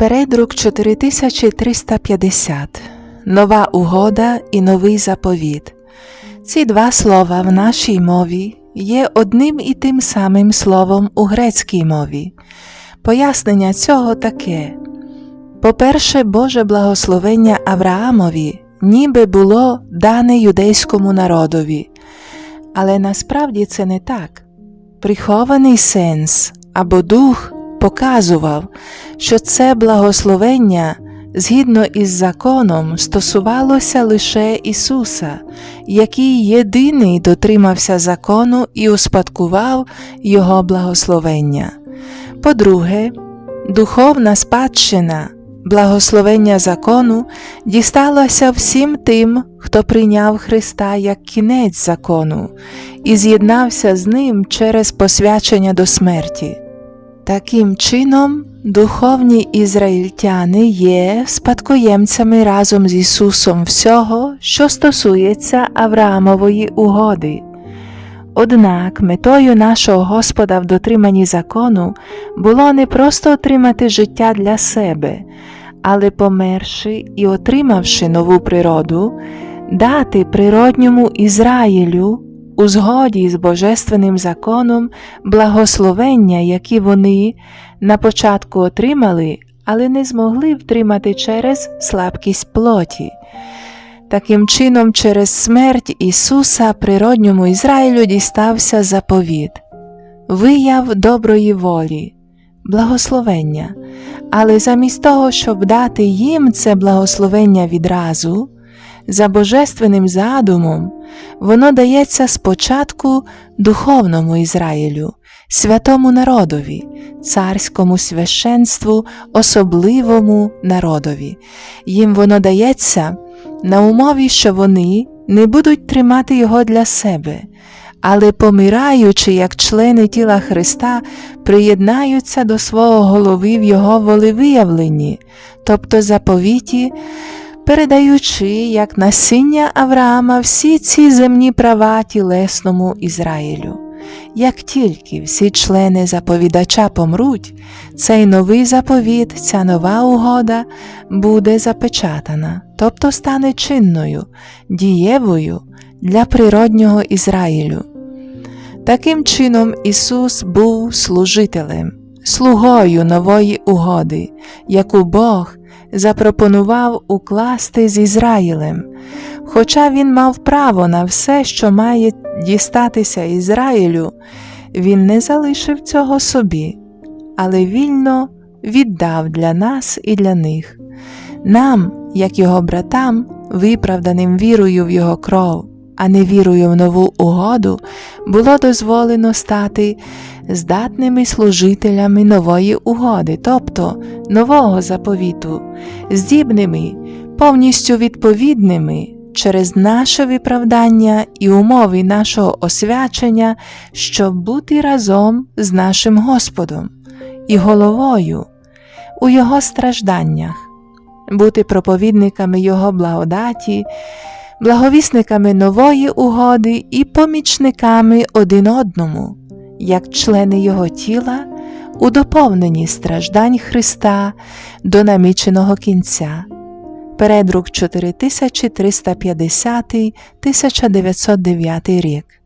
Передрук 4350. Нова угода і новий заповіт. Ці два слова в нашій мові є одним і тим самим словом у грецькій мові. Пояснення цього таке. По-перше, Боже благословення Авраамові ніби було дане юдейському народові, але насправді це не так. Прихований сенс або дух показував, що це благословення згідно із законом стосувалося лише Ісуса, який єдиний дотримався закону і успадкував Його благословення. По-друге, духовна спадщина, благословення закону дісталося всім тим, хто прийняв Христа як кінець закону і з'єднався з ним через посвячення до смерті. Таким чином, духовні ізраїльтяни є спадкоємцями разом з Ісусом всього, що стосується Авраамової угоди. Однак метою нашого Господа в дотриманні закону було не просто отримати життя для себе, але померши і отримавши нову природу, дати природньому Ізраїлю у згоді з Божественним законом благословення, які вони на початку отримали, але не змогли втримати через слабкість плоті. Таким чином, через смерть Ісуса природньому Ізраїлю дістався заповіт, вияв доброї волі, благословення, але замість того, щоб дати їм це благословення відразу, за божественним задумом, воно дається спочатку духовному Ізраїлю, святому народові, царському священству, особливому народові. Їм воно дається на умові, що вони не будуть тримати його для себе, але помираючи як члени тіла Христа, приєднаються до свого голови в його волевиявленні, тобто заповіті, передаючи як насіння Авраама всі ці земні права тілесному Ізраїлю. Як тільки всі члени заповідача помруть, цей новий заповіт, ця нова угода буде запечатана, тобто стане чинною, дієвою для природнього Ізраїлю. Таким чином Ісус був служителем, слугою нової угоди, яку Бог запропонував укласти з Ізраїлем, хоча він мав право на все, що має дістатися Ізраїлю, він не залишив цього собі, але вільно віддав для нас і для них, нам, як його братам, виправданим вірою в його кров, а не вірою в нову угоду, було дозволено стати здатними служителями нової угоди, тобто нового заповіту, здібними, повністю відповідними через наше виправдання і умови нашого освячення, щоб бути разом з нашим Господом і головою у Його стражданнях, бути проповідниками Його благодаті, благовісниками нової угоди і помічниками один одному, як члени Його тіла у доповненні страждань Христа до наміченого кінця. Передрук 4350 1909 рік.